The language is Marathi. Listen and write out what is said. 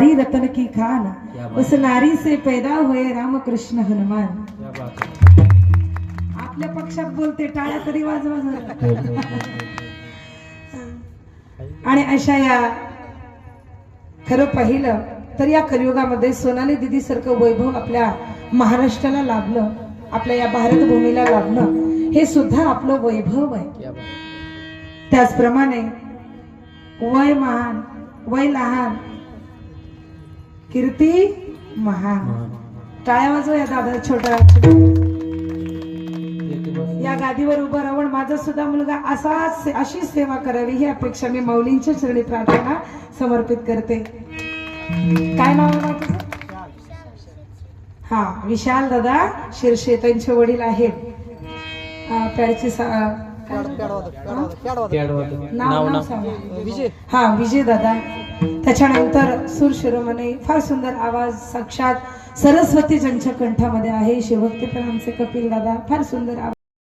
नारी रतन की खान उस नारी से पैदा हुए रामकृष्ण हनुमान. क्या बात है। आपल्या पक्षात बोलते टाळ्या तरी वाजवा. आणि अशा या खरं पाहिलं तर या कलियुगामध्ये सोनाली दिदी सारखं वैभव आपल्या महाराष्ट्राला लाभलं आपल्या या भारत भूमीला लाभलं हे सुद्धा आपलं वैभव आहे. त्याचप्रमाणे वय महान वय लहान कीर्ती महान टाळ्या वाजव या दादा छोटा या गादीवर उभं राहून माझा सुद्धा मुलगा असाच अशी सेवा करावी ही अपेक्षा मी माऊलींच्या चरणी प्रार्थना समर्पित करते. काय नाव? हा विशाल दादा शिरशे त्यांचे वडील आहेत. काय? नाव? नाव हा विजय दादा. त्याच्यानंतर सूर शिरोमणे फार सुंदर आवाज साक्षात सरस्वती ज्यांच्या कंठामध्ये आहे. शिवभक्ती पण आमचे कपिल दादा फार सुंदर आवाज.